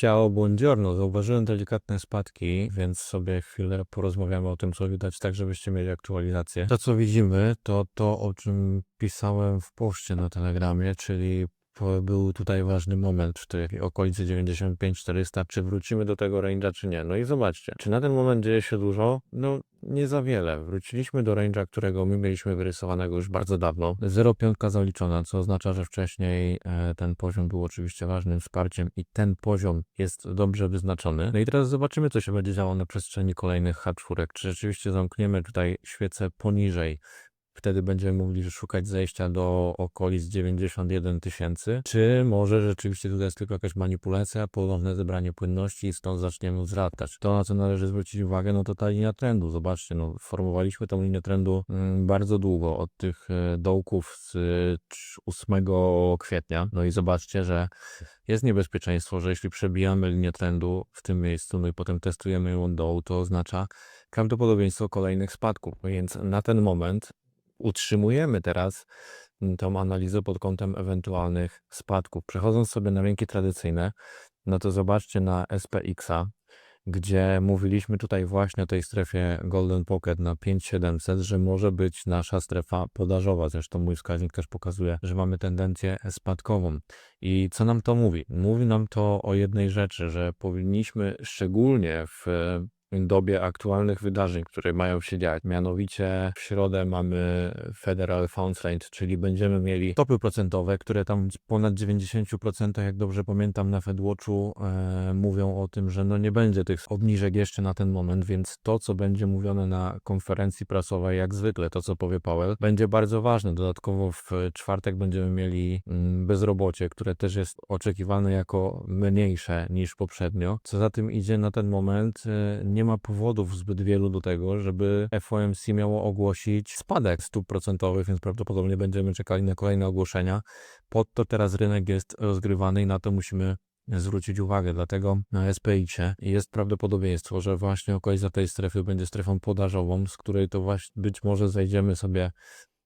Ciao, buongiorno. Zauważyłem delikatne spadki, więc sobie chwilę porozmawiamy o tym, co widać, tak żebyście mieli aktualizację. To, co widzimy, to to, o czym pisałem w poście na Telegramie, czyli po- był tutaj ważny moment w tej okolicy 95-400, czy wrócimy do tego range'a, czy nie. No i zobaczcie, czy na ten moment dzieje się dużo? No nie za wiele. Wróciliśmy do range'a, którego my mieliśmy wyrysowanego już bardzo dawno. 0,5 zaliczona, co oznacza, że wcześniej e, ten poziom był oczywiście ważnym wsparciem i ten poziom jest dobrze wyznaczony. No i teraz zobaczymy, co się będzie działo na przestrzeni kolejnych H4. Czy rzeczywiście zamkniemy tutaj świecę poniżej Wtedy będziemy mogli szukać zejścia do okolic 91 tysięcy. Czy może rzeczywiście tutaj jest tylko jakaś manipulacja, ponowne zebranie płynności i stąd zaczniemy wzrastać. To, na co należy zwrócić uwagę, no to ta linia trendu. Zobaczcie, no, formowaliśmy tą linię trendu mm, bardzo długo, od tych e, dołków z e, trz- 8 kwietnia. No i zobaczcie, że jest niebezpieczeństwo, że jeśli przebijamy linię trendu w tym miejscu, no i potem testujemy ją dołu, to oznacza prawdopodobieństwo kolejnych spadków. Więc na ten moment utrzymujemy teraz mm, tą analizę pod kątem ewentualnych spadków. Przechodząc sobie na rynki tradycyjne, no to zobaczcie na SPX-a, gdzie mówiliśmy tutaj właśnie o tej strefie Golden Pocket na 5700, że może być nasza strefa podażowa. Zresztą mój wskaźnik też pokazuje, że mamy tendencję spadkową. I co nam to mówi? Mówi nam to o jednej rzeczy, że powinniśmy szczególnie w dobie aktualnych wydarzeń, które mają się dziać. Mianowicie w środę mamy Federal Funds Rate, czyli będziemy mieli stopy procentowe, które tam ponad 90%, jak dobrze pamiętam, na FedWatchu e, mówią o tym, że no nie będzie tych obniżek jeszcze na ten moment, więc to, co będzie mówione na konferencji prasowej, jak zwykle, to co powie Powell, będzie bardzo ważne. Dodatkowo w czwartek będziemy mieli mm, bezrobocie, które też jest oczekiwane jako mniejsze niż poprzednio. Co za tym idzie na ten moment, e, nie ma powodów zbyt wielu do tego, żeby FOMC miało ogłosić spadek stóp procentowych, więc prawdopodobnie będziemy czekali na kolejne ogłoszenia. Pod to teraz rynek jest rozgrywany i na to musimy zwrócić uwagę. Dlatego na SPX-ie jest prawdopodobieństwo, że właśnie okolica tej strefy będzie strefą podażową, z której to właśnie być może zejdziemy sobie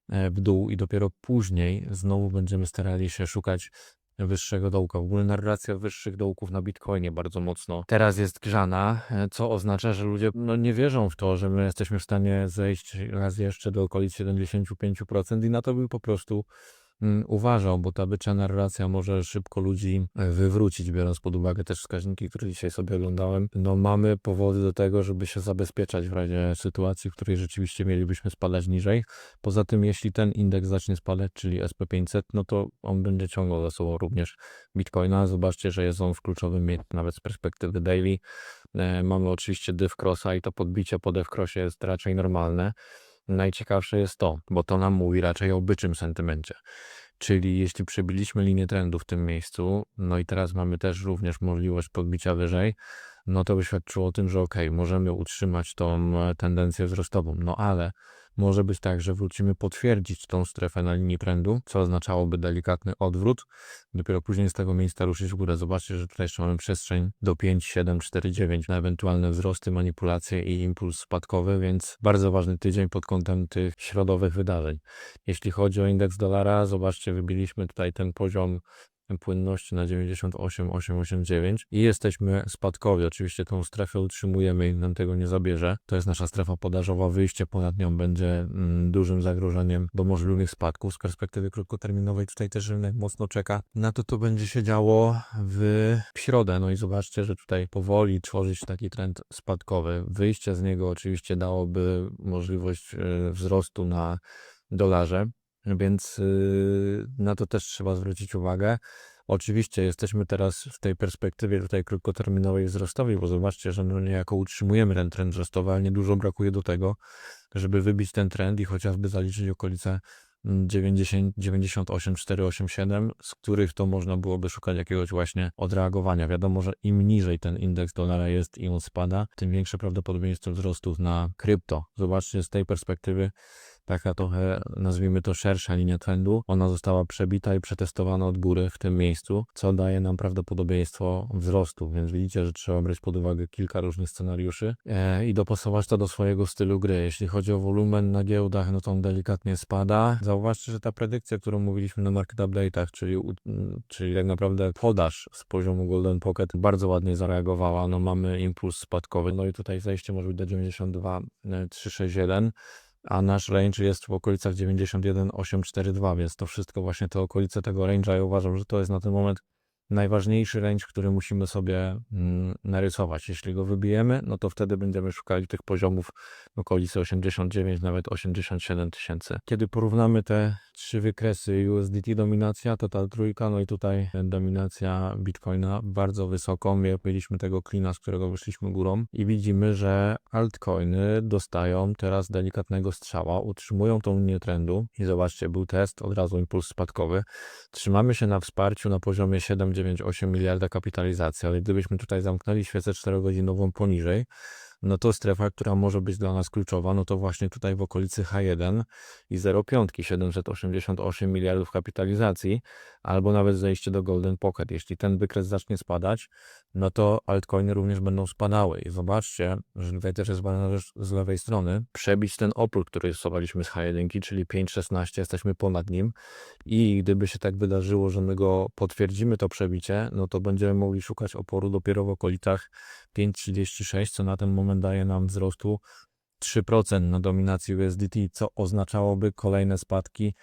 e, w dół i dopiero później znowu będziemy starali się szukać wyższego dołka. W ogóle narracja wyższych dołków na Bitcoinie bardzo mocno teraz jest grzana, e, co oznacza, że ludzie no, nie wierzą w to, że my jesteśmy w stanie zejść raz jeszcze do okolic 75% i na to by po prostu uważał, bo ta bycza narracja może szybko ludzi e, wywrócić, biorąc pod uwagę też wskaźniki, które dzisiaj sobie oglądałem. No mamy powody do tego, żeby się zabezpieczać w razie sytuacji, w której rzeczywiście mielibyśmy spadać niżej. Poza tym, jeśli ten indeks zacznie spadać, czyli SP500, no to on będzie ciągnął za sobą również Bitcoina. Zobaczcie, że jest on w kluczowym nawet z perspektywy daily. E, Mamy oczywiście div crossa i to podbicie po div crossie jest raczej normalne. Najciekawsze jest to, bo to nam mówi raczej o byczym sentymencie. Czyli jeśli przebiliśmy linię trendu w tym miejscu, no i teraz mamy też również możliwość podbicia wyżej, no to by świadczyło o tym, że ok, możemy utrzymać tą e, tendencję wzrostową. No ale może być tak, że wrócimy potwierdzić tą strefę na linii trendu, co oznaczałoby delikatny odwrót. Dopiero później z tego miejsca ruszyć w górę. Zobaczcie, że tutaj jeszcze mamy przestrzeń do 5, 7, 4, 9 na ewentualne wzrosty, manipulacje i impuls spadkowy, więc bardzo ważny tydzień pod kątem tych środowych wydarzeń. Jeśli chodzi o indeks dolara, zobaczcie, wybiliśmy tutaj ten poziom płynności na 98,889 i jesteśmy spadkowi. Oczywiście tą strefę utrzymujemy i nam tego nie zabierze. To jest nasza strefa podażowa. Wyjście ponad nią będzie mm, dużym zagrożeniem do możliwych spadków. Z perspektywy krótkoterminowej tutaj też rynek mocno czeka. Na to to będzie się działo w środę. No i zobaczcie, że tutaj powoli tworzyć taki trend spadkowy. Wyjście z niego oczywiście dałoby możliwość e, wzrostu na dolarze więc yy, na to też trzeba zwrócić uwagę. Oczywiście jesteśmy teraz w tej perspektywie tutaj krótkoterminowej wzrostowej, bo zobaczcie, że no niejako utrzymujemy ten trend wzrostowy, ale niedużo brakuje do tego, żeby wybić ten trend i chociażby zaliczyć okolice mm, 90, 98, 487, z których to można byłoby szukać jakiegoś właśnie odreagowania. Wiadomo, że im niżej ten indeks dolara jest i on spada, tym większe prawdopodobieństwo wzrostów na krypto. Zobaczcie z tej perspektywy, taka trochę, nazwijmy to szersza linia trendu. Ona została przebita i przetestowana od góry w tym miejscu, co daje nam prawdopodobieństwo wzrostu, więc widzicie, że trzeba brać pod uwagę kilka różnych scenariuszy e, i dopasować to do swojego stylu gry. Jeśli chodzi o wolumen na giełdach, no to on delikatnie spada. Zauważcie, że ta predykcja, którą mówiliśmy na market update'ach, czyli, czyli tak naprawdę podaż z poziomu Golden Pocket bardzo ładnie zareagowała. No mamy impuls spadkowy, no i tutaj zejście może być do 92 e, 361 a nasz range jest w okolicach 91,842, więc to wszystko właśnie te okolice tego range'a. Ja uważam, że to jest na ten moment najważniejszy range, który musimy sobie mm, narysować. Jeśli go wybijemy, no to wtedy będziemy szukali tych poziomów w okolicy 89, nawet 87 tysięcy. Kiedy porównamy te trzy wykresy USDT dominacja, to ta trójka, no i tutaj dominacja Bitcoina bardzo wysoką. My mieliśmy tego klina, z którego wyszliśmy górą i widzimy, że altcoiny dostają teraz delikatnego strzała, utrzymują tą linię trendu i zobaczcie, był test, od razu impuls spadkowy. Trzymamy się na wsparciu na poziomie 7,98 miliarda kapitalizacji, ale gdybyśmy tutaj zamknęli świecę 4-godzinową poniżej, no to strefa, która może być dla nas kluczowa, no to właśnie tutaj w okolicy H1 i 0,5 788 miliardów kapitalizacji, albo nawet zejście do Golden Pocket. Jeśli ten wykres zacznie spadać, no to altcoiny również będą spadały. I zobaczcie, że tutaj też jest ważna rzecz z lewej strony, przebić ten opór, który stosowaliśmy z H1, czyli 5,16, jesteśmy ponad nim i gdyby się tak wydarzyło, że my go potwierdzimy to przebicie, no to będziemy mogli szukać oporu dopiero w okolicach 5,36, co na ten moment daje nam wzrostu 3% na dominacji USDT, co oznaczałoby kolejne spadki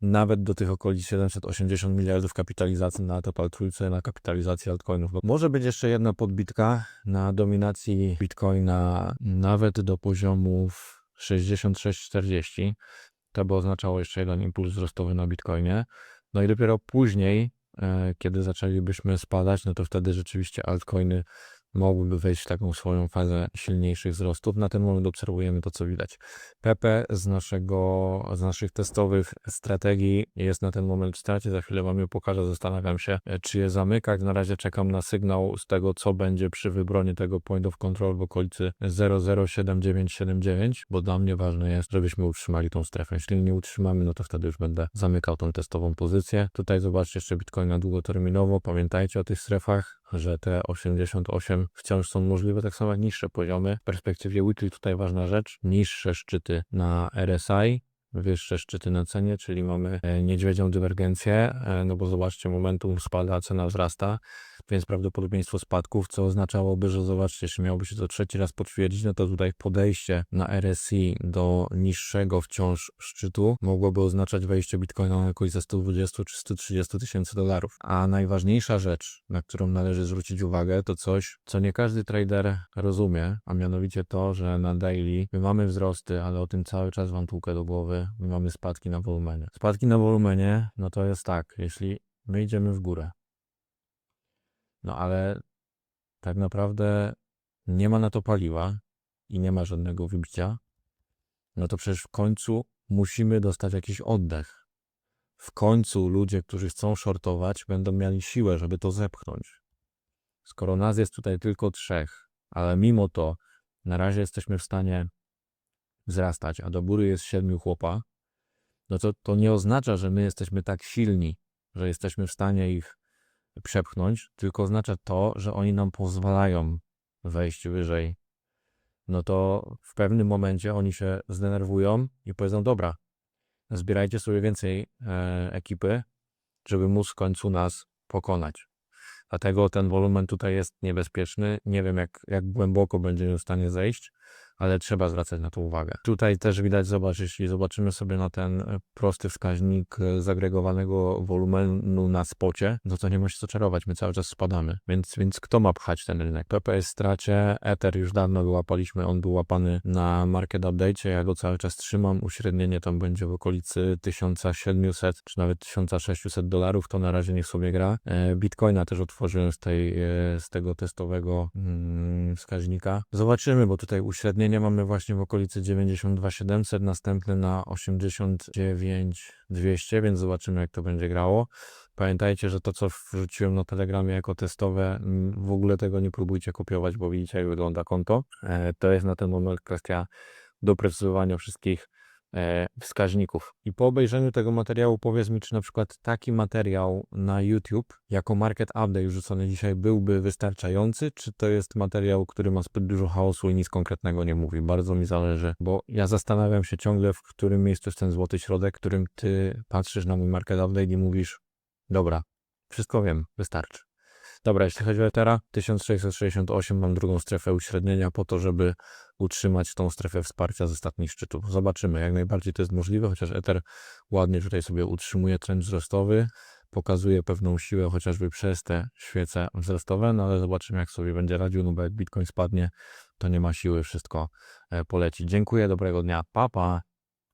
nawet do tych okolic 780 miliardów kapitalizacji na Topal trójce, na kapitalizacji altcoinów. Może być jeszcze jedna podbitka na dominacji Bitcoina nawet do poziomów 66-40. To by oznaczało jeszcze jeden impuls wzrostowy na Bitcoinie. No i dopiero później, e, kiedy zaczęlibyśmy spadać, no to wtedy rzeczywiście altcoiny mogłyby wejść w taką swoją fazę silniejszych wzrostów. Na ten moment obserwujemy to, co widać. PP z, naszego, z naszych testowych strategii jest na ten moment w stracie. Za chwilę Wam je pokażę. Zastanawiam się, e, czy je zamykać. Na razie czekam na sygnał z tego, co będzie przy wybronie tego point of control w okolicy 007979, bo dla mnie ważne jest, żebyśmy utrzymali tą strefę. Jeśli nie utrzymamy, no to wtedy już będę zamykał tą testową pozycję. Tutaj zobaczcie jeszcze Bitcoina długoterminowo. Pamiętajcie o tych strefach, że te 88 wciąż są możliwe, tak samo jak niższe poziomy. W perspektywie weekly tutaj ważna rzecz, niższe szczyty na RSI, wyższe szczyty na cenie, czyli mamy e, niedźwiedzią dywergencję, e, no bo zobaczcie, momentum spada, a cena wzrasta, więc prawdopodobieństwo spadków, co oznaczałoby, że zobaczcie, jeśli miałoby się to trzeci raz potwierdzić, no to tutaj podejście na RSI do niższego wciąż szczytu mogłoby oznaczać wejście Bitcoina na okolice 120 czy 130 tysięcy dolarów. A najważniejsza rzecz, na którą należy zwrócić uwagę, to coś, co nie każdy trader rozumie, a mianowicie to, że na daily my mamy wzrosty, ale o tym cały czas wam tłukę do głowy, my mamy spadki na wolumenie. Spadki na wolumenie, no to jest tak, jeśli my idziemy w górę, no ale tak naprawdę nie ma na to paliwa i nie ma żadnego wybicia, no to przecież w końcu musimy dostać jakiś oddech. W końcu ludzie, którzy chcą shortować, będą mieli siłę, żeby to zepchnąć. Skoro nas jest tutaj tylko trzech, ale mimo to na razie jesteśmy w stanie wzrastać, a do góry jest siedmiu chłopa, no to to nie oznacza, że my jesteśmy tak silni, że jesteśmy w stanie ich przepchnąć, tylko oznacza to, że oni nam pozwalają wejść wyżej. No to w pewnym momencie oni się zdenerwują i powiedzą: Dobra, zbierajcie sobie więcej e, ekipy, żeby móc w końcu nas pokonać. Dlatego ten wolumen tutaj jest niebezpieczny. Nie wiem, jak, jak głęboko będziemy w stanie zejść, ale trzeba zwracać na to uwagę. Tutaj też widać, zobacz, jeśli zobaczymy sobie na ten e, prosty wskaźnik e, zagregowanego wolumenu na spocie, no to nie ma się co czarować, my cały czas spadamy. Więc, więc kto ma pchać ten rynek? PP jest w stracie, Ether już dawno wyłapaliśmy, on był łapany na market update, ja go cały czas trzymam, uśrednienie tam będzie w okolicy 1700 czy nawet 1600 dolarów, to na razie niech sobie gra. E, Bitcoina też otworzyłem z, tej, z tego testowego mm, wskaźnika. Zobaczymy, bo tutaj uśrednienie mamy właśnie w okolicy 92700, następny na 89200, więc zobaczymy jak to będzie grało. Pamiętajcie, że to co wrzuciłem na Telegramie jako testowe, mm, w ogóle tego nie próbujcie kopiować, bo widzicie jak wygląda konto. E, To jest na ten moment kwestia doprecyzowania wszystkich wskaźników. I po obejrzeniu tego materiału powiedz mi, czy na przykład taki materiał na YouTube jako market update rzucony dzisiaj byłby wystarczający, czy to jest materiał, który ma zbyt dużo chaosu i nic konkretnego nie mówi. Bardzo mi zależy, bo ja zastanawiam się ciągle, w którym miejscu jest ten złoty środek, którym ty patrzysz na mój market update i mówisz, dobra, wszystko wiem, wystarczy. Dobra, jeśli chodzi o Ethera, 1668 mam drugą strefę uśrednienia po to, żeby utrzymać tą strefę wsparcia z ostatnich szczytów. Zobaczymy, jak najbardziej to jest możliwe, chociaż Ether ładnie tutaj sobie utrzymuje trend wzrostowy, pokazuje pewną siłę chociażby przez te świece wzrostowe, no ale zobaczymy, jak sobie będzie radził, no bo jak Bitcoin spadnie, to nie ma siły wszystko e, polecić. Dziękuję, dobrego dnia, pa pa!